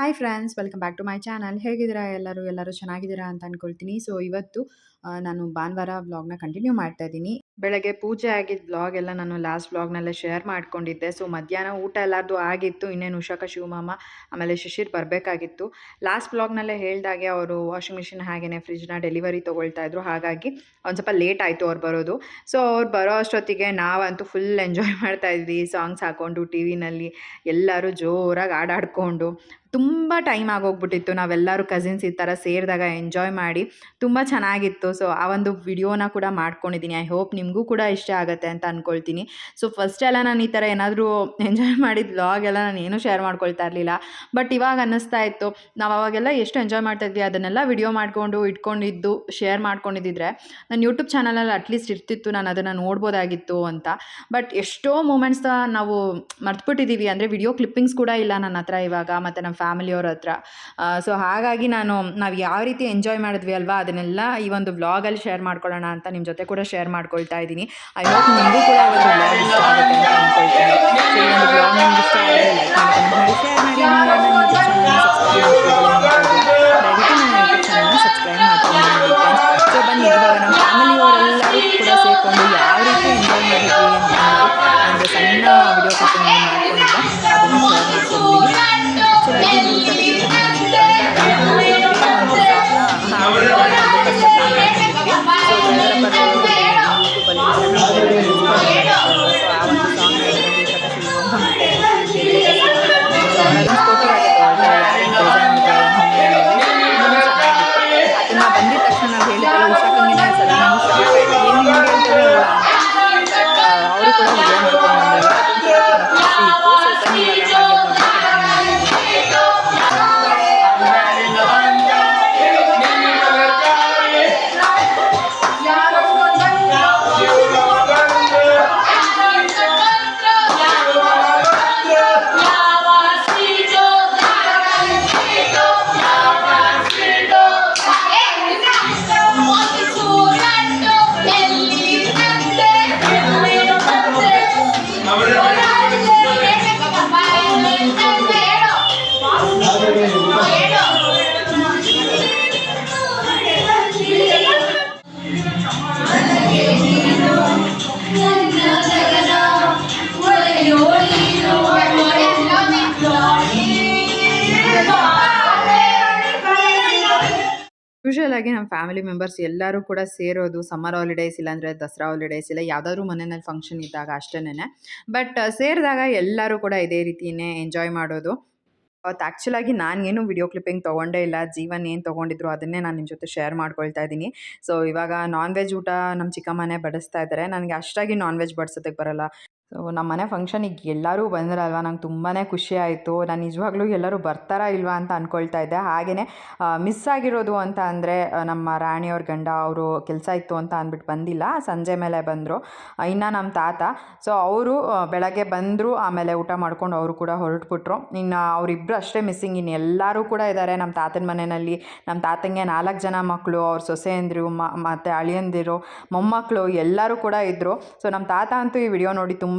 Hi friends welcome back to my channel ಹೇಗಿದ್ದೀರಾ ಎಲ್ಲರೂ? ಎಲ್ಲರೂ ಚೆನ್ನಾಗಿದ್ದೀರಾ ಅಂತ ಅಂದ್ಕೊಳ್ತೀನಿ ಸೊ ಇವತ್ತು ನಾನು ಭಾನುವಾರ ವ್ಲಾಗ್ನ ಕಂಟಿನ್ಯೂ ಮಾಡ್ತಾ ಇದ್ದೀನಿ. ಬೆಳಗ್ಗೆ ಪೂಜೆ ಆಗಿದ್ದ ಬ್ಲಾಗ್ ಎಲ್ಲ ನಾನು ಲಾಸ್ಟ್ ಬ್ಲಾಗ್ನಲ್ಲೇ ಶೇರ್ ಮಾಡ್ಕೊಂಡಿದ್ದೆ. ಸೊ ಮಧ್ಯಾಹ್ನ ಊಟ ಎಲ್ಲರದು ಆಗಿತ್ತು, ಇನ್ನೇನು ಉಷಾಕ, ಶಿವಮಾಮ, ಆಮೇಲೆ ಶಿಶಿರ್ ಬರಬೇಕಾಗಿತ್ತು. ಲಾಸ್ಟ್ ಬ್ಲಾಗ್ನಲ್ಲೇ ಹೇಳಿದಾಗೆ ಅವರು ವಾಷಿಂಗ್ ಮಿಷಿನ್ ಹಾಗೆಯೇ ಫ್ರಿಜ್ನ ಡೆಲಿವರಿ ತೊಗೊಳ್ತಾ ಇದ್ರು. ಹಾಗಾಗಿ ಒಂದು ಸ್ವಲ್ಪ ಲೇಟ್ ಆಯಿತು ಅವ್ರು ಬರೋದು. ಸೊ ಅವ್ರು ಬರೋ ಅಷ್ಟೊತ್ತಿಗೆ ನಾವಂತೂ ಫುಲ್ ಎಂಜಾಯ್ ಮಾಡ್ತಾ ಇದ್ವಿ. ಸಾಂಗ್ಸ್ ಹಾಕ್ಕೊಂಡು ಟಿ ವಿನಲ್ಲಿ ಎಲ್ಲರೂ ಜೋರಾಗಿ ಆಡಾಡ್ಕೊಂಡು. ತುಂಬ ಟೈಮ್ ಆಗೋಗ್ಬಿಟ್ಟಿತ್ತು. ನಾವೆಲ್ಲರೂ ಕಸಿನ್ಸ್ ಈ ಥರ ಸೇರಿದಾಗ ಎಂಜಾಯ್ ಮಾಡಿ. ತುಂಬ ಚೆನ್ನಾಗಿತ್ತು. ಸೊ ಆ ಒಂದು ವಿಡಿಯೋನ ಕೂಡ ಮಾಡ್ಕೊಂಡಿದ್ದೀನಿ ಐ ಹೋಪ್ ನಿಮಗೂ ಕೂಡ ಇಷ್ಟ ಆಗುತ್ತೆ ಅಂತ ಅಂದ್ಕೊಳ್ತೀನಿ ಸೊ ಫಸ್ಟ್ ಎಲ್ಲ ನಾನು ಈ ಥರ ಏನಾದರೂ ಎಂಜಾಯ್ ಮಾಡಿದ ವ್ಲಾಗೆಲ್ಲ ನಾನು ಏನೂ ಶೇರ್ ಮಾಡ್ಕೊಳ್ತಾ ಇರಲಿಲ್ಲ. ಬಟ್ ಇವಾಗ ಅನ್ನಿಸ್ತಾ ಇತ್ತು. ನಾವು ಅವಾಗೆಲ್ಲ ಎಷ್ಟು ಎಂಜಾಯ್ ಮಾಡ್ತಾ ಇದ್ವಿ ಅದನ್ನೆಲ್ಲ ವಿಡಿಯೋ ಮಾಡಿಕೊಂಡು, ಇಟ್ಕೊಂಡಿದ್ದು ಶೇರ್ ಮಾಡ್ಕೊಂಡಿದ್ದಿದ್ರೆ ನನ್ನ ಯೂಟ್ಯೂಬ್ ಚಾನಲಲ್ಲಿ ಅಟ್ಲೀಸ್ಟ್ ಇರ್ತಿತ್ತು. ನಾನು ಅದನ್ನು ನೋಡ್ಬೋದಾಗಿತ್ತು ಅಂತ. ಬಟ್ ಎಷ್ಟೋ ಮೂಮೆಂಟ್ಸ್ ನಾವು ಮರ್ತುಬಿಟ್ಟಿದ್ದೀವಿ ಅಂದರೆ ವಿಡಿಯೋ ಕ್ಲಿಪ್ಪಿಂಗ್ಸ್ ಕೂಡ ಇಲ್ಲ ನನ್ನ ಹತ್ರ ಇವಾಗ, ಮತ್ತು ನಮ್ಮ ಫ್ಯಾಮಿಲಿಯವ್ರ ಹತ್ರ. ಸೊ ಹಾಗಾಗಿ ನಾನು ನಾವು ಯಾವ ರೀತಿ ಎಂಜಾಯ್ ಮಾಡಿದ್ವಿ ಅಲ್ವಾ, ಅದನ್ನೆಲ್ಲ ಈ ಒಂದು ವ್ಲಾಗಲ್ಲಿ ಶೇರ್ ಮಾಡ್ಕೊಳ್ಳೋಣ ಅಂತ ನಿಮ್ಮ ಜೊತೆ ಕೂಡ ಶೇರ್ ಮಾಡ್ಕೊಳ್ತಾ ಇದ್ದೀನಿ ಐ ಹೋಪ್ ನಿಮಗೂ ಕೂಡ ಒಂದು ವ್ಲಾಗ್ ಇಷ್ಟ ಆಗುತ್ತೆ ಅಂತ ಅಂದ್ಕೊಳ್ತೀನಿ ಸೊ ಈ ಒಂದು ವ್ಲಾಗ್ ನಿಮ್ಗೆ ಇಷ್ಟ ಆದರೆ ಸಬ್ಸ್ಕ್ರೈಬ್ ಮಾಡ್ಕೊಂಡು ಬನ್ನಿ, ಇವಾಗ ನಮ್ಮ ಫ್ಯಾಮಿಲಿಯವರೆಲ್ಲರೂ ಕೂಡ ಸೇರಿಕೊಂಡು ಯಾವ ರೀತಿ ಎಂಜಾಯ್ ಮಾಡಿದ್ವಿ ಅಂತ ಒಂದು ಸಣ್ಣ ವಿಡಿಯೋ ಕಟ್ಟಿಂಗ್ ಮಾಡ್ಕೊಂಡಿದ್ದೆ. ಆಗಿ ನಮ್ಮ ಫ್ಯಾಮಿಲಿ ಮೆಂಬರ್ಸ್ ಎಲ್ಲರೂ ಕೂಡ ಸೇರೋದು ಸಮ್ಮರ್ ಹಾಲಿಡೇಸ್ ಇಲ್ಲಾಂದರೆ ದಸರಾ ಹಾಲಿಡೇಸ್ ಇಲ್ಲ ಯಾವುದಾದ್ರೂ ಮನೆಯಲ್ಲಿ ಫಂಕ್ಷನ್ ಇದ್ದಾಗ ಅಷ್ಟೇನೆ ಬಟ್ ಸೇರಿದಾಗ ಎಲ್ಲರೂ ಕೂಡ ಇದೇ ರೀತಿಯೇ ಎಂಜಾಯ್ ಮಾಡೋದು. ಅವತ್ತು ಆ್ಯಕ್ಚುಲಾಗಿ ನಾನು ಏನು ವಿಡಿಯೋ ಕ್ಲಿಪ್ಪಿಂಗ್ ತೊಗೊಂಡೇ ಇಲ್ಲ, ಜೀವನ್ ಏನು ತೊಗೊಂಡಿದ್ರು ಅದನ್ನೇ ನಾನು ನಿಮ್ಮ ಜೊತೆ ಶೇರ್ ಮಾಡ್ಕೊಳ್ತಾ ಇದ್ದೀನಿ. ಸೊ ಇವಾಗ ನಾನ್ ವೆಜ್ ಊಟ ನಮ್ಮ ಚಿಕ್ಕಮ್ಮನೆ ಬಡಿಸ್ತಾ ಇದ್ದಾರೆ ನನಗೆ ಅಷ್ಟಾಗಿ ನಾನ್ ವೆಜ್ ಬಡಿಸೋದಕ್ಕೆ ಬರಲ್ಲ. ಸೊ ನಮ್ಮ ಮನೆ ಫಂಕ್ಷನಿಗೆ ಎಲ್ಲರೂ ಬಂದ್ರಲ್ವ? ನಂಗೆ ತುಂಬಾ ಖುಷಿ ಆಯಿತು. ನಾನು ನಿಜವಾಗ್ಲೂ ಎಲ್ಲರೂ ಬರ್ತಾರಾ ಇಲ್ವಾ ಅಂತ ಅಂದ್ಕೊಳ್ತಾ ಇದ್ದೆ. ಹಾಗೆಯೇ ಮಿಸ್ ಆಗಿರೋದು ಅಂತ ಅಂದರೆ ನಮ್ಮ ರಾಣಿಯವ್ರ ಗಂಡ ಅವರು ಕೆಲಸ ಇತ್ತು ಅಂತ ಅಂದ್ಬಿಟ್ಟು ಬಂದಿಲ್ಲ. ಸಂಜೆ ಮೇಲೆ ಬಂದರು. ಇನ್ನು ನಮ್ಮ ತಾತ. ಸೊ ಅವರು ಬೆಳಗ್ಗೆ ಬಂದರು, ಆಮೇಲೆ ಊಟ ಮಾಡ್ಕೊಂಡು ಅವರು ಕೂಡ ಹೊರಟ್ಬಿಟ್ರು. ಇನ್ನು ಅವರಿಬ್ಬರು ಅಷ್ಟೇ ಮಿಸ್ಸಿಂಗ್ ಇನ್ನು ಎಲ್ಲರೂ ಕೂಡ ಇದ್ದಾರೆ ನಮ್ಮ ತಾತನ ಮನೆಯಲ್ಲಿ ನಮ್ಮ ತಾತಂಗೆ ನಾಲ್ಕು ಜನ ಮಕ್ಕಳು ಅವ್ರ ಸೊಸೆಯಂದಿರು ಮತ್ತು ಅಳಿಯಂದಿರು ಮೊಮ್ಮಕ್ಕಳು ಎಲ್ಲರೂ ಕೂಡ ಇದ್ದರು ಸೊ ನಮ್ಮ ತಾತ ಅಂತೂ ಈ ವಿಡಿಯೋ ನೋಡಿ ತುಂಬ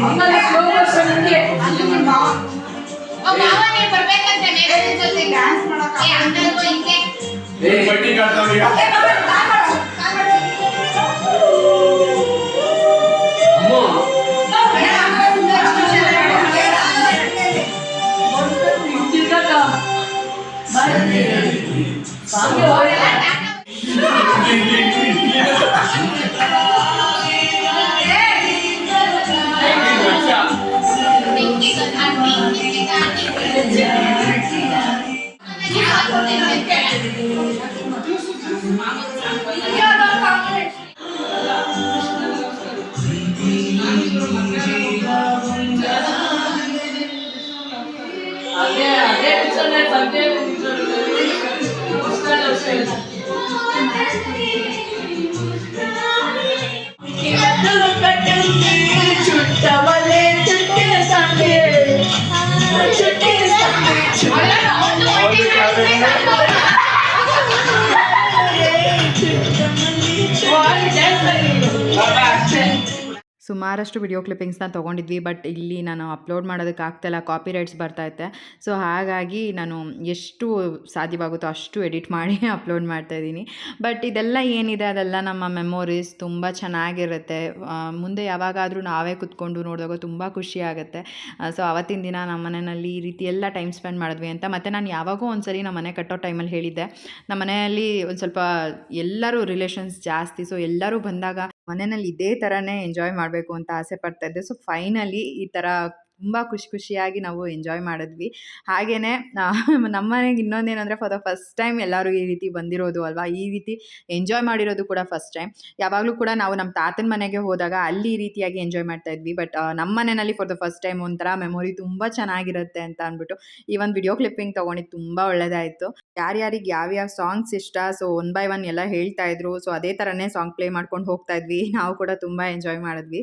엄마가 너무 멋있는 소리 Terima. ಮಾವ ನೀನ್ ಬರ್ಬೇಕಂತೆ ಮೇಘನ ಜೊತೆ ಡ್ಯಾನ್ಸ್ ಮಾಡಕ ಏ ಹಂಗಲ್ವೋ ಹಿಂಗೆ ಏ ಬಡ್ಡಿ ಕಾಡ್ತಾವ್ ಈಗ ಸುಮಾರಷ್ಟು ವಿಡಿಯೋ ಕ್ಲಿಪ್ಪಿಂಗ್ಸ್ನ ತೊಗೊಂಡಿದ್ವಿ ಬಟ್ ಇಲ್ಲಿ ನಾನು ಅಪ್ಲೋಡ್ ಮಾಡೋದಕ್ಕೆ ಆಗ್ತಾಯಿಲ್ಲ ಕಾಪಿ ರೈಟ್ಸ್ ಬರ್ತೈತೆ ಸೊ ಹಾಗಾಗಿ ನಾನು ಎಷ್ಟು ಸಾಧ್ಯವಾಗುತ್ತೋ ಅಷ್ಟು ಎಡಿಟ್ ಮಾಡಿ ಅಪ್ಲೋಡ್ ಮಾಡ್ತಾಯಿದ್ದೀನಿ ಬಟ್ ಇದೆಲ್ಲ ಏನಿದೆ, ಅದೆಲ್ಲ ನಮ್ಮ ಮೆಮೊರೀಸ್ ತುಂಬ ಚೆನ್ನಾಗಿರುತ್ತೆ. ಮುಂದೆ ಯಾವಾಗಾದರೂ ನಾವೇ ಕುತ್ಕೊಂಡು ನೋಡಿದಾಗ ತುಂಬ ಖುಷಿ ಆಗುತ್ತೆ. ಸೊ ಅವತ್ತಿನ ದಿನ ನಮ್ಮ ಮನೆಯಲ್ಲಿ ಈ ರೀತಿ ಎಲ್ಲ ಟೈಮ್ ಸ್ಪೆಂಡ್ ಮಾಡಿದ್ವಿ ಅಂತ. ಮತ್ತು ನಾನು ಯಾವಾಗೋ ಒಂದು ಸರಿ ನಮ್ಮ ಮನೆ ಕಟ್ಟೋ ಟೈಮಲ್ಲಿ ಹೇಳಿದ್ದೆ. ನಮ್ಮ ಮನೆಯಲ್ಲಿ ಒಂದು ಸ್ವಲ್ಪ ಎಲ್ಲರೂ ರಿಲೇಷನ್ಸ್ ಜಾಸ್ತಿ ಸೊ ಎಲ್ಲರೂ ಬಂದಾಗ ಮನೆಯಲ್ಲಿ ಇದೇ ಥರನೇ ಎಂಜಾಯ್ ಮಾಡಬೇಕು ಅಂತ ಆಸೆ ಪಡ್ತಾ ಇದ್ದೆ. ಸೊ ಫೈನಲಿ ಈ ಥರ ತುಂಬ ಖುಷಿ ಖುಷಿಯಾಗಿ ನಾವು ಎಂಜಾಯ್ ಮಾಡಿದ್ವಿ. ಹಾಗೆಯೇ ನಮ್ಮ ಮನೆಗೆ ಇನ್ನೊಂದೇನೆಂದರೆ ಫಾರ್ ದ ಫಸ್ಟ್ ಟೈಮ್ ಎಲ್ಲರೂ ಈ ರೀತಿ ಬಂದಿರೋದು ಅಲ್ವಾ? ಈ ರೀತಿ ಎಂಜಾಯ್ ಮಾಡಿರೋದು ಕೂಡ ಫಸ್ಟ್ ಟೈಮ್ ಯಾವಾಗಲೂ ಕೂಡ ನಾವು ನಮ್ಮ ತಾತನ ಮನೆಗೆ ಹೋದಾಗ ಅಲ್ಲಿ ಈ ರೀತಿಯಾಗಿ ಎಂಜಾಯ್ ಮಾಡ್ತಾ ಇದ್ವಿ. ಬಟ್ ನಮ್ಮ ಮನೆಯಲ್ಲಿ ಫಾರ್ ದ ಫಸ್ಟ್ ಟೈಮ್ ಒಂಥರ ಮೆಮೊರಿ ತುಂಬ ಚೆನ್ನಾಗಿರುತ್ತೆ ಅಂತ ಅಂದ್ಬಿಟ್ಟು ಈ ಒಂದು ವಿಡಿಯೋ ಕ್ಲಿಪ್ಪಿಂಗ್ ತೊಗೊಂಡಿದ್ದು ತುಂಬ ಒಳ್ಳೆಯದಾಯಿತು ಯಾರ್ಯಾರಿಗೆ ಯಾವ್ಯಾವ ಸಾಂಗ್ಸ್ ಇಷ್ಟ ಸೊ ಒನ್ ಬೈ ಒನ್ ಎಲ್ಲ ಹೇಳ್ತಾ ಇದ್ರು. ಸೊ ಅದೇ ಥರನೇ ಸಾಂಗ್ ಪ್ಲೇ ಮಾಡ್ಕೊಂಡು ಹೋಗ್ತಾ ಇದ್ವಿ. ನಾವು ಕೂಡ ತುಂಬ ಎಂಜಾಯ್ ಮಾಡಿದ್ವಿ.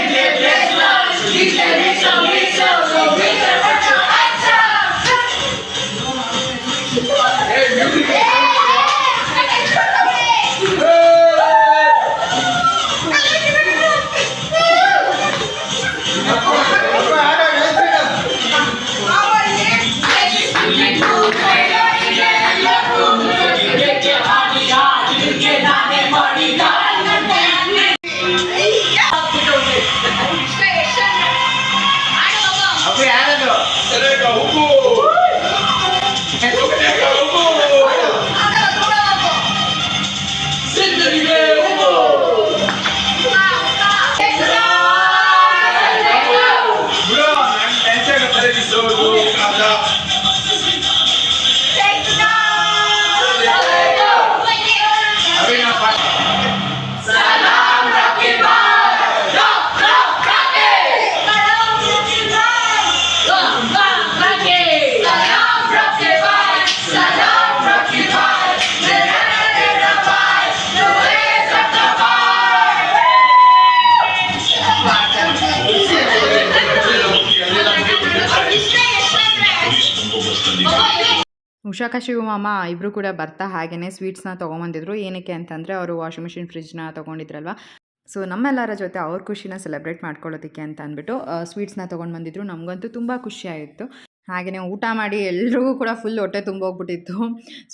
huku ಉಷಾಕ ಶಿವಮಾಮ ಇಬ್ಬರು ಕೂಡ ಬರ್ತಾ ಹಾಗೆಯೇ ಸ್ವೀಟ್ಸ್ನ ತೊಗೊಂಬಂದಿದ್ರು. ಏನಕ್ಕೆ ಅಂತಂದರೆ ಅವರು ವಾಷಿಂಗ್ ಮಿಷಿನ್ ಫ್ರಿಜ್ನ ತೊಗೊಂಡಿದ್ರಲ್ವ? ಸೊ ನಮ್ಮೆಲ್ಲರ ಜೊತೆ ಅವ್ರ ಖುಷಿನ ಸೆಲೆಬ್ರೇಟ್ ಮಾಡ್ಕೊಳ್ಳೋದಕ್ಕೆ ಅಂತ ಅಂದ್ಬಿಟ್ಟು ಸ್ವೀಟ್ಸ್ನ ತೊಗೊಂಡು ಬಂದಿದ್ರು. ನಮಗಂತೂ ತುಂಬ ಖುಷಿ ಆಯಿತು. ಹಾಗೆಯೇ ಊಟ ಮಾಡಿ ಎಲ್ರಿಗೂ ಕೂಡ ಫುಲ್ ಹೊಟ್ಟೆ ತುಂಬೋಗ್ಬಿಟ್ಟಿತ್ತು.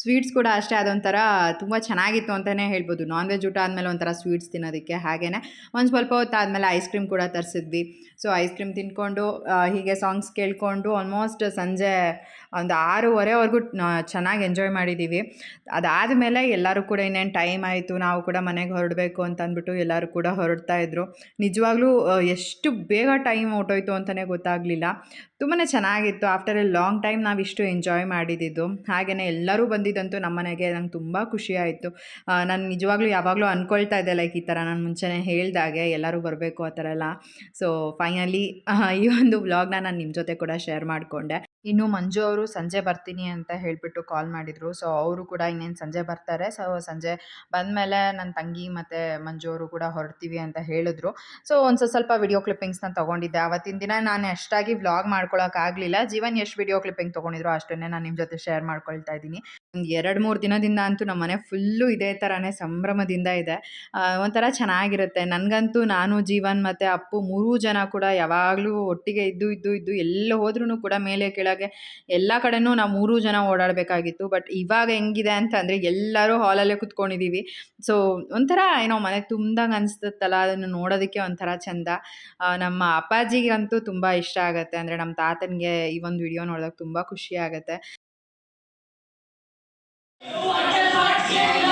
ಸ್ವೀಟ್ಸ್ ಕೂಡ ಅಷ್ಟೇ ಅದೊಂಥರ ತುಂಬ ಚೆನ್ನಾಗಿತ್ತು ಅಂತಲೇ ಹೇಳ್ಬೋದು. ನಾನ್ ವೆಜ್ ಊಟ ಆದಮೇಲೆ ಒಂಥರ ಸ್ವೀಟ್ಸ್ ತಿನ್ನೋದಕ್ಕೆ ಹಾಗೆಯೇ ಒಂದು ಸ್ವಲ್ಪ ಹೊತ್ತು ಆದಮೇಲೆ ಐಸ್ ಕ್ರೀಮ್ ಕೂಡ ತರಿಸಿದ್ವಿ. ಸೊ ಐಸ್ ಕ್ರೀಮ್ ತಿಂದ್ಕೊಂಡು ಹೀಗೆ ಸಾಂಗ್ಸ್ ಕೇಳಿಕೊಂಡು ಆಲ್ಮೋಸ್ಟ್ ಸಂಜೆ ಒಂದು ಆರೂವರೆವರೆಗೂ ಚೆನ್ನಾಗಿ ಎಂಜಾಯ್ ಮಾಡಿದ್ದೀವಿ ಅದಾದಮೇಲೆ ಎಲ್ಲರೂ ಕೂಡ ಇನ್ನೇನು ಟೈಮ್ ಆಯಿತು, ನಾವು ಕೂಡ ಮನೆಗೆ ಹೊರಡಬೇಕು ಅಂತ ಅಂದ್ಬಿಟ್ಟು ಎಲ್ಲರೂ ಕೂಡ ಹೊರಡ್ತಾ ಇದ್ರು. ನಿಜವಾಗ್ಲೂ ಎಷ್ಟು ಬೇಗ ಟೈಮ್ ಹೊಟ್ಟೋಯ್ತು ಅಂತಲೇ ಗೊತ್ತಾಗಲಿಲ್ಲ. ತುಂಬಾ ಚೆನ್ನಾಗಿತ್ತು. ಆಫ್ಟರ್ ಎ ಲಾಂಗ್ ಟೈಮ್ ನಾವು ಇಷ್ಟು ಎಂಜಾಯ್ ಮಾಡಿದ್ದು. ಹಾಗೆಯೇ ಎಲ್ಲರೂ ಬಂದಿದ್ದಂತೂ ನಮ್ಮ ಮನೆಗೆ ನಂಗೆ ತುಂಬ ಖುಷಿ ಆಯಿತು. ನಾನು ನಿಜವಾಗ್ಲೂ ಯಾವಾಗಲೂ ಅಂದ್ಕೊಳ್ತಾ ಇದ್ದೆ ಲೈಕ್ ಈ ಥರ ನಾನು ಮುಂಚೆನೇ ಹೇಳ್ದಾಗೆ ಎಲ್ಲರೂ ಬರಬೇಕು ಆ ಥರ ಎಲ್ಲ. ಸೊ ಫೈನಲಿ ಈ ಒಂದು ವ್ಲಾಗ್ನ ನಾನು ನಿಮ್ಮ ಜೊತೆ ಕೂಡ ಶೇರ್ ಮಾಡಿಕೊಂಡೆ. ಇನ್ನು ಮಂಜು ಅವರು ಸಂಜೆ ಬರ್ತೀನಿ ಅಂತ ಹೇಳಿಬಿಟ್ಟು ಕಾಲ್ ಮಾಡಿದರು. ಸೊ ಅವರು ಕೂಡ ಇನ್ನೇನು ಸಂಜೆ ಬರ್ತಾರೆ. ಸೊ ಸಂಜೆ ಬಂದಮೇಲೆ ನನ್ನ ತಂಗಿ ಮತ್ತು ಮಂಜು ಅವರು ಕೂಡ ಹೊರಡ್ತೀವಿ ಅಂತ ಹೇಳಿದ್ರು. ಸೊ ಒಂದು ಸ್ವಲ್ಪ ವಿಡಿಯೋ ಕ್ಲಿಪ್ಪಿಂಗ್ಸ್ನ ತೊಗೊಂಡಿದ್ದೆ. ಆವತ್ತಿನ ದಿನ ನಾನು ಅಷ್ಟಾಗಿ ವ್ಲಾಗ್ ಮಾಡ್ಕೊಳ್ಳೋಕ್ಕಾಗಲಿಲ್ಲ ಜೀವನ್ ಎಷ್ಟು ವಿಡಿಯೋ ಕ್ಲಿಪ್ಪಿಂಗ್ ತೊಗೊಂಡಿದ್ರು ಅಷ್ಟನ್ನೇ ನಾನು ನಿಮ್ಮ ಜೊತೆ ಶೇರ್ ಮಾಡ್ಕೊಳ್ತಾ ಇದ್ದೀನಿ. ಒಂದು ಎರಡು ಮೂರು ದಿನದಿಂದ ಅಂತೂ ನಮ್ಮ ಮನೆ ಫುಲ್ಲು ಇದೇ ಥರನೇ ಸಂಭ್ರಮದಿಂದ ಇದೆ. ಒಂಥರ ಚೆನ್ನಾಗಿರುತ್ತೆ. ನನಗಂತೂ ನಾನು, ಜೀವನ್ ಮತ್ತು ಅಪ್ಪು ಮೂರೂ ಜನ ಕೂಡ ಯಾವಾಗಲೂ ಒಟ್ಟಿಗೆ ಇದ್ದು ಇದ್ದು ಇದ್ದು ಎಲ್ಲ ಹೋದ್ರೂ ಕೂಡ ಮೇಲೆ ಕೆಳಗೆ ಎಲ್ಲ ಕಡೆಯೂ ನಾವು ಮೂರೂ ಜನ ಓಡಾಡಬೇಕಾಗಿತ್ತು. ಬಟ್ ಇವಾಗ ಹೆಂಗಿದೆ ಅಂತಂದರೆ ಎಲ್ಲರೂ ಹಾಲಲ್ಲೇ ಕುತ್ಕೊಂಡಿದ್ದೀವಿ ಸೊ ಒಂಥರ ಏನೋ ಮನೆ ತುಂಬ್ದಂಗೆ ಅನಿಸ್ತತ್ತಲ್ಲ ಅದನ್ನು ನೋಡೋದಕ್ಕೆ ಒಂಥರ ಚೆಂದ. ನಮ್ಮ ಅಪ್ಪಾಜಿಗಂತೂ ತುಂಬ ಇಷ್ಟ ಆಗುತ್ತೆ. ಅಂದರೆ ನಮ್ಮ ತಾತನಿಗೆ ಈ ಒಂದು ವಿಡಿಯೋ ನೋಡಿದಾಗ ತುಂಬ ಖುಷಿ ಆಗುತ್ತೆ. Yeah.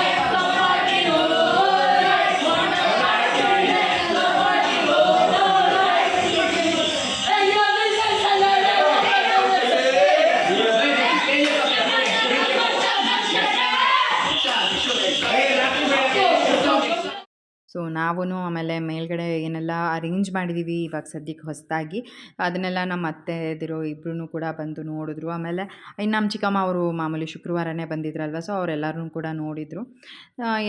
ಸೊ ನಾವೂ ಆಮೇಲೆ ಮೇಲ್ಗಡೆ ಏನೆಲ್ಲ ಅರೇಂಜ್ ಮಾಡಿದ್ದೀವಿ ಇವಾಗ ಸದ್ಯಕ್ಕೆ ಹೊಸದಾಗಿ. ಅದನ್ನೆಲ್ಲ ನಮ್ಮ ಅತ್ತೆ ಅತ್ತೆದಿರು ಇಬ್ಬರೂ ಕೂಡ ಬಂದು ನೋಡಿದ್ರು. ಆಮೇಲೆ ಇನ್ನು ನಮ್ಮ ಚಿಕ್ಕಮ್ಮ ಅವರು ಮಾಮೂಲಿ ಶುಕ್ರವಾರನೇ ಬಂದಿದ್ರಲ್ವ ಸೊ ಅವರೆಲ್ಲರೂ ಕೂಡ ನೋಡಿದರು.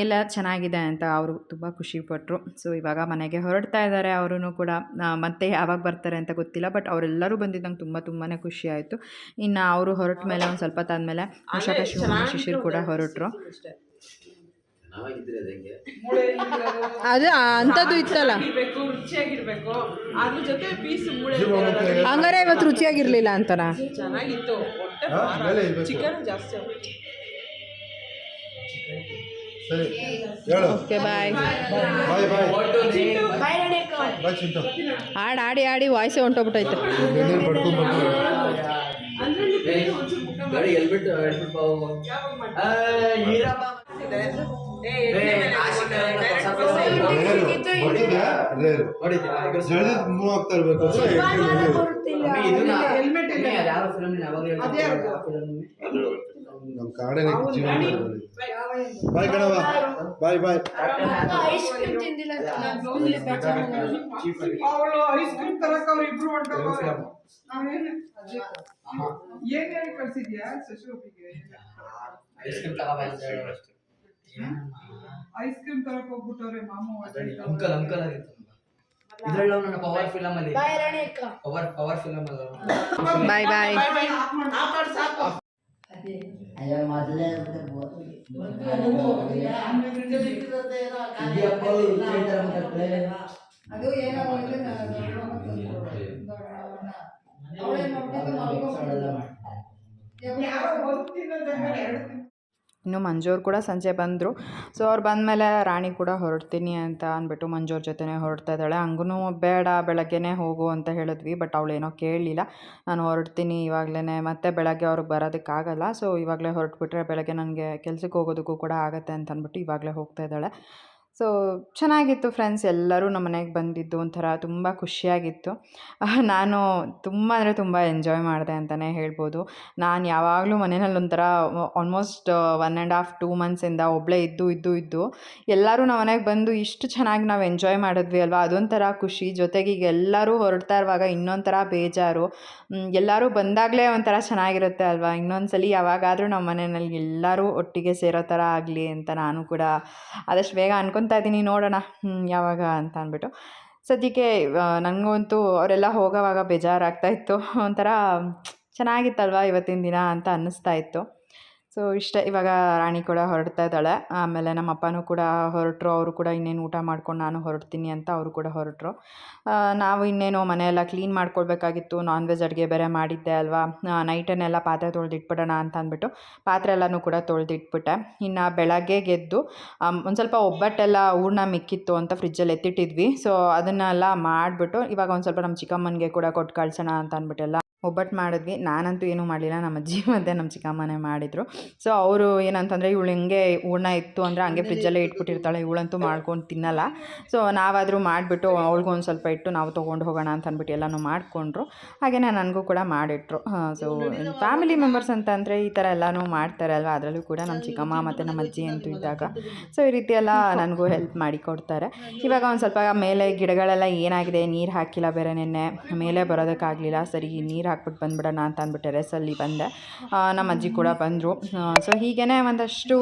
ಎಲ್ಲ ಚೆನ್ನಾಗಿದೆ ಅಂತ ಅವರು ತುಂಬ ಖುಷಿಪಟ್ಟರು ಸೊ ಇವಾಗ ಮನೆಗೆ ಹೊರಡ್ತಾ ಇದ್ದಾರೆ ಅವರು ಕೂಡ. ಮತ್ತೆ ಯಾವಾಗ ಬರ್ತಾರೆ ಅಂತ ಗೊತ್ತಿಲ್ಲ ಬಟ್ ಅವರೆಲ್ಲರೂ ಬಂದಿದ್ದಂಗೆ ತುಂಬ ತುಂಬಾ ಖುಷಿ ಆಯಿತು. ಇನ್ನು ಅವರು ಹೊರಟ ಮೇಲೆ ಒಂದು ಸ್ವಲ್ಪ ಹೊತ್ತಾದ್ಮೇಲೆ ಉಷಾ ಶಿಶಿರ್ ಕೂಡ ಹೊರಟರು. ಅದು ಅಂಥದ್ದು ಇತ್ತಲ್ಲ. ಇರ್ಬೇಕು ರುಚಿಯಾಗಿರ್ಬೇಕು. ಅದ್ರ ಜೊತೆ ಪೀಸ್ ಮೂಳೆ ಹಂಗಾರೆ ಇವತ್ತು ರುಚಿಯಾಗಿರ್ಲಿಲ್ಲ ಅಂತನ? ಚೆನ್ನಾಗಿತ್ತು. ಚಿಕನ್ ಜಾಸ್ತಿ ಆಗ್ಬಿಟ್ಟಿತ್ತು. ಸರಿ ಹೇಳು. Okay bye. ಚಿಂಟು. ಆಡಿ ಆಡಿ ಆಡಿ ವಾಯ್ಸೇ ಹೊಂಟೋಗ್ಬಿಟ್ಟೈತೆ ಹೆಲ್ಮೆಟ್ ಹೆಲ್ಮೆಟ್ ಕಾಡೇ ಜೀವನ ಬಾಯ್ ಕಣವ ಬಾಯ್ ಬಾಯ್ ಅವಳು ಐಸ್ ಕ್ರೀಮ್ ತರಕ ಅವ್ರು ಇಬ್ರು ಹೊಂಟೋಗವ್ರೆ. ನಾವೇನು? ಏನ್ ಹೇಳಿ ಕಳ್ಸಿದ್ಯಾ ಐಸ್ ಕ್ರೀಮ್ ತಗೋಬಂದ ಐಸ್ ಕ್ರೀಮ್ ತರಕ್ ಹೋಗ್ಬಿಟ್ಟವ್ರೆ ಮಾಮ ಅಂಕಲ್ ಅಂಕಲ್ ಆಗಿತ್ತು ಇದ್ರಲ್ಲಿ ನನ್ನ ಪವರ್ ಫಿಲಮ್ ಅಲ್ಲಿ. ಪವರ್ ಪವರ್ ಫಿಲಮ್ ಅಲ್ಲ. ಬಾಯ್ ಬಾಯ್ ಯಾರೋ ಒಂದು ತಿನ್ನೋದನ್ನ ಎರಡು ತಿನ್ನ ಇನ್ನು ಮಂಜೂರು ಕೂಡ ಸಂಜೆ ಬಂದರು. ಸೊ ಅವ್ರು ಬಂದಮೇಲೆ ರಾಣಿ ಕೂಡ ಹೊರಡ್ತೀನಿ ಅಂತ ಅಂದ್ಬಿಟ್ಟು ಮಂಜೂರ್ ಜೊತೆನೇ ಹೊರಡ್ತಾ ಇದ್ದಾಳೆ. ಹಂಗೂ ಬೇಡ, ಬೆಳಗ್ಗೆನೇ ಹೋಗು ಅಂತ ಹೇಳಿದ್ವಿ ಬಟ್ ಅವಳೇನೋ ಕೇಳಲಿಲ್ಲ. ನಾನು ಹೊರಡ್ತೀನಿ ಇವಾಗಲೇ ಮತ್ತೆ ಬೆಳಗ್ಗೆ ಅವ್ರಿಗೆ ಬರೋದಕ್ಕಾಗಲ್ಲ. ಸೊ ಇವಾಗಲೇ ಹೊರಟ್ಬಿಟ್ರೆ ಬೆಳಗ್ಗೆ ನನಗೆ ಕೆಲಸಕ್ಕೆ ಹೋಗೋದಕ್ಕೂ ಕೂಡ ಆಗುತ್ತೆ ಅಂತ ಅಂದ್ಬಿಟ್ಟು ಇವಾಗಲೇ ಹೋಗ್ತಾ ಇದ್ದಾಳೆ. ಸೊ ಚೆನ್ನಾಗಿತ್ತು ಫ್ರೆಂಡ್ಸ್ ಎಲ್ಲರೂ ನಮ್ಮ ಮನೆಗೆ ಬಂದಿದ್ದು ಒಂಥರ ತುಂಬ ಖುಷಿಯಾಗಿತ್ತು. ನಾನು ತುಂಬ ಅಂದರೆ ತುಂಬ ಎಂಜಾಯ್ ಮಾಡಿದೆ ಅಂತಲೇ ಹೇಳ್ಬೋದು. ನಾನು ಯಾವಾಗಲೂ ಮನೆಯಲ್ಲಿ ಒಂಥರ almost one and half to ಮಂತ್ಸಿಂದ ಒಬ್ಬಳೇ ಇದ್ದು ಇದ್ದು ಇದ್ದು. ಎಲ್ಲರೂ ನಮ್ಮ ಮನೆಗೆ ಬಂದು ಇಷ್ಟು ಚೆನ್ನಾಗಿ ನಾವು ಎಂಜಾಯ್ ಮಾಡಿದ್ವಿ ಅಲ್ವಾ? ಅದೊಂಥರ ಖುಷಿ. ಜೊತೆಗೆ ಈಗ ಎಲ್ಲರೂ ಹೊರಡ್ತಾ ಇರುವಾಗ ಇನ್ನೊಂಥರ ಬೇಜಾರು. ಎಲ್ಲರೂ ಬಂದಾಗಲೇ ಒಂಥರ ಚೆನ್ನಾಗಿರುತ್ತೆ ಅಲ್ವಾ? ಇನ್ನೊಂದು ಸಲ ಯಾವಾಗಾದರೂ ನಮ್ಮ ಮನೆಯಲ್ಲಿ ಎಲ್ಲರೂ ಒಟ್ಟಿಗೆ ಸೇರೋ ಥರ ಆಗಲಿ ಅಂತ ನಾನು ಕೂಡ ಆದಷ್ಟು ಬೇಗ ಅನ್ಕೊತಾ ಇದ್ದೀನಿ ನೋಡೋಣ. ಯಾವಾಗ ಅಂತ ಅಂದ್ಬಿಟ್ಟು. ಸದ್ಯಕ್ಕೆ ನನಗಂತೂ ಅವರೆಲ್ಲ ಹೋಗೋವಾಗ ಬೇಜಾರಾಗ್ತಾ ಇತ್ತು. ಒಂಥರ, ಚೆನ್ನಾಗಿತ್ತಲ್ವಾ ಇವತ್ತಿನ ದಿನ ಅಂತ ಅನ್ನಿಸ್ತಾ ಇತ್ತು. ಸೊ, ಇಷ್ಟ ಇವಾಗ ರಾಣಿ ಕೂಡ ಹೊರಡ್ತಾ ಇದ್ದಾಳೆ. ಆಮೇಲೆ ನಮ್ಮ ಅಪ್ಪನೂ ಕೂಡ ಹೊರಟರು, ಅವರು ಕೂಡ ಇನ್ನೇನು ಊಟ ಮಾಡ್ಕೊಂಡು ನಾನು ಹೊರಡ್ತೀನಿ ಅಂತ ಅವರು ಕೂಡ ಹೊರಟರು. ನಾವು ಇನ್ನೇನು ಮನೆಯೆಲ್ಲ ಕ್ಲೀನ್ ಮಾಡ್ಕೊಳ್ಬೇಕಾಗಿತ್ತು ನಾನ್ ವೆಜ್ ಅಡುಗೆ ಬೇರೆ ಮಾಡಿದ್ದೆ ಅಲ್ವಾ? ನೈಟನ್ನೆಲ್ಲ ಪಾತ್ರೆ ತೊಳೆದಿಟ್ಬಿಡೋಣ ಅಂತ ಅಂದ್ಬಿಟ್ಟು ಪಾತ್ರೆ ಎಲ್ಲನೂ ಕೂಡ ತೊಳೆದಿಟ್ಬಿಟ್ಟೆ. ಇನ್ನು ಬೆಳಗ್ಗೆ ಗೆದ್ದು ಒಂದು ಸ್ವಲ್ಪ ಒಬ್ಬಟ್ಟೆಲ್ಲ ಹೂರ್ಣ ಮಿಕ್ಕಿತ್ತು ಅಂತ ಫ್ರಿಜ್ಜಲ್ಲಿ ಎತ್ತಿಟ್ಟಿದ್ವಿ. ಸೊ, ಅದನ್ನೆಲ್ಲ ಮಾಡಿಬಿಟ್ಟು ಇವಾಗ ಒಂದು ಸ್ವಲ್ಪ ನಮ್ಮ ಚಿಕ್ಕಮ್ಮನಿಗೆ ಕೂಡ ಕೊಟ್ಟು ಕಳ್ಸೋಣ ಅಂತ ಅಂದ್ಬಿಟ್ಟೆಲ್ಲ ಒಬ್ಬಟ್ಟು ಮಾಡಿದ್ವಿ. ನಾನಂತೂ ಏನೂ ಮಾಡಲಿಲ್ಲ. ನಮ್ಮ ಅಜ್ಜಿ ಮತ್ತೆ ನಮ್ಮ ಚಿಕ್ಕಮ್ಮನೇ ಮಾಡಿದರು. ಸೊ ಅವರು ಏನಂತಂದರೆ ಇವಳು ಹಿಂಗೆ ಹೂರ್ಣ ಇತ್ತು ಅಂದರೆ ಹಂಗೆ ಫ್ರಿಜ್ಜಲ್ಲೇ ಇಟ್ಬಿಟ್ಟಿರ್ತಾಳೆ. ಇವಳಂತೂ ಮಾಡ್ಕೊಂಡು ತಿನ್ನಲ್ಲ. ಸೊ ನಾವಾದರೂ ಮಾಡಿಬಿಟ್ಟು ಅವಳಿಗೂ ಒಂದು ಸ್ವಲ್ಪ ಇಟ್ಟು ನಾವು ತೊಗೊಂಡು ಹೋಗೋಣ ಅಂತ ಅಂದ್ಬಿಟ್ಟು ಎಲ್ಲನೂ ಮಾಡಿಕೊಂಡ್ರು. ಹಾಗೆಯೇ ನನಗೂ ಕೂಡ ಮಾಡಿಟ್ರು. ಸೊ ಫ್ಯಾಮಿಲಿ ಮೆಂಬರ್ಸ್ ಅಂತ ಅಂದರೆ ಈ ಥರ ಎಲ್ಲನೂ ಮಾಡ್ತಾರೆ ಅಲ್ವಾ? ಅದರಲ್ಲೂ ಕೂಡ ನಮ್ಮ ಚಿಕ್ಕಮ್ಮ ಮತ್ತು ನಮ್ಮ ಅಜ್ಜಿ ಅಂತೂ ಇದ್ದಾಗ. ಸೊ ಈ ರೀತಿ ಎಲ್ಲ ನನಗೂ ಹೆಲ್ಪ್ ಮಾಡಿ ಕೊಡ್ತಾರೆ. ಇವಾಗ ಒಂದು ಸ್ವಲ್ಪ ಮೇಲೆ ಗಿಡಗಳೆಲ್ಲ ಏನಾಗಿದೆ? ನೀರು ಹಾಕಿಲ್ಲ ಬೇರೆ ನಿನ್ನೆ. ಮೇಲೆ ಬರೋದಕ್ಕಾಗಲಿಲ್ಲ. ಸರಿ ನೀರು ನೀರು ಹಾಕ್ಬಿಟ್ಟು ಬಂದ್ಬಿಡೋಣ ಅಂತ ಅಂದ್ಬಿಟ್ಟು ಟೆರೆಸಲ್ಲಿ ಬಂದೆ. ನಮ್ಮ ಅಜ್ಜಿ ಕೂಡ ಬಂದರು. ಸೊ ಹೀಗೇ ಒಂದಷ್ಟು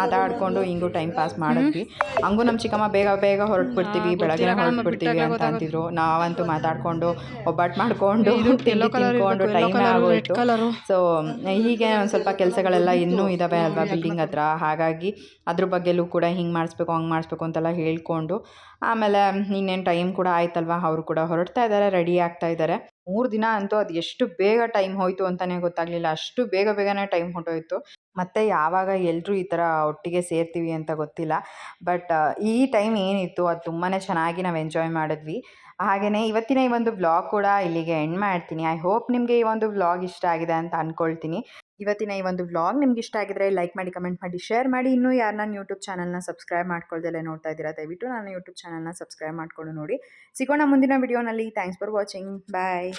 ಮಾತಾಡಿಕೊಂಡು ಹಿಂಗೂ ಟೈಮ್ ಪಾಸ್ ಮಾಡಿದ್ವಿ. ಹಂಗೂ ನಮ್ಮ ಚಿಕ್ಕಮ್ಮ ಬೇಗ ಬೇಗ ಹೊರಟ್ಬಿಡ್ತೀವಿ ಬೆಳಗ್ಗೆ ಹೊರಟ್ಬಿಡ್ತೀವಿ ಅಂತ ಅಂತಿದ್ರು. ನಾವಂತೂ ಮಾತಾಡಿಕೊಂಡು ಒಬ್ಬಟ್ಟು ಮಾಡಿಕೊಂಡು ತಿಳ್ಕೊಂಡು ತಿನ್ಕೊಂಡು ಟೈಮ್ ಆಗೋಯ್ತು. ಸೊ ಹೀಗೆ ಒಂದು ಸ್ವಲ್ಪ ಕೆಲಸಗಳೆಲ್ಲ ಇನ್ನೂ ಇದ್ದಾವೆ ಅಲ್ವಾ ಬಿಲ್ಡಿಂಗ್ ಹತ್ರ. ಹಾಗಾಗಿ ಅದ್ರ ಬಗ್ಗೆಲೂ ಕೂಡ ಹಿಂಗೆ ಮಾಡಿಸ್ಬೇಕು ಹಂಗೆ ಮಾಡಿಸ್ಬೇಕು ಅಂತೆಲ್ಲ ಹೇಳ್ಕೊಂಡು ಆಮೇಲೆ ಇನ್ನೇನು ಟೈಮ್ ಕೂಡ ಆಯ್ತಲ್ವಾ? ಅವರು ಕೂಡ ಹೊರಡ್ತಾ ಇದ್ದಾರೆ ರೆಡಿ ಆಗ್ತಾ ಇದ್ದಾರೆ ಮೂರು ದಿನ ಅಂತೂ ಅದು ಎಷ್ಟು ಬೇಗ ಟೈಮ್ ಹೋಯಿತು ಅಂತಲೇ ಗೊತ್ತಾಗಲಿಲ್ಲ. ಅಷ್ಟು ಬೇಗ ಬೇಗನೆ ಟೈಮ್ ಹೊಟ್ಟೋಯ್ತು ಮತ್ತು ಯಾವಾಗ ಎಲ್ಲರೂ ಈ ಥರ ಒಟ್ಟಿಗೆ ಸೇರ್ತೀವಿ ಅಂತ ಗೊತ್ತಿಲ್ಲ. ಬಟ್ ಈ ಟೈಮ್ ಏನಿತ್ತು, ಅದು ತುಂಬಾ ಚೆನ್ನಾಗಿ ನಾವು ಎಂಜಾಯ್ ಮಾಡಿದ್ವಿ. ಹಾಗೆಯೇ ಇವತ್ತಿನ ಈ ಒಂದು ವ್ಲಾಗ್ ಕೂಡ ಇಲ್ಲಿಗೆ ಎಂಡ್ ಮಾಡ್ತೀನಿ. ಐ ಹೋಪ್ ನಿಮಗೆ ಈ ಒಂದು ವ್ಲಾಗ್ ಇಷ್ಟ ಆಗಿದೆ ಅಂತ ಅಂದ್ಕೊಳ್ತೀನಿ ಇವತ್ತಿನ ಈ ಒಂದು ವ್ಲಾಗ್ ನಿಮ್ಗೆ ಇಷ್ಟ ಆಗಿದ್ರೆ ಲೈಕ್ ಮಾಡಿ ಕಮೆಂಟ್ ಮಾಡಿ ಶೇರ್ ಮಾಡಿ. ಇನ್ನೂ ಯಾರು ನನ್ನ ಯೂಟ್ಯೂಬ್ ಚಾನಲ್ನ ಸಬ್ಸ್ಕ್ರೈಬ್ ಮಾಡ್ಕೊಳ್ದಲ್ಲೇ ನೋಡ್ತಾ ಇದ್ದೀರಾ, ದಯವಿಟ್ಟು ನಾನು ಯೂಟ್ಯೂಬ್ ಚಾನಲ್ನ ಸಬ್ಸ್ಕ್ರೈಬ್ ಮಾಡ್ಕೊಂಡು ನೋಡಿ. ಸಿಗೋಣ ಮುಂದಿನ ವಿಡಿಯೋನಲ್ಲಿ ಥ್ಯಾಂಕ್ಸ್ ಫಾರ್ ವಾಚಿಂಗ್ ಬಾಯ್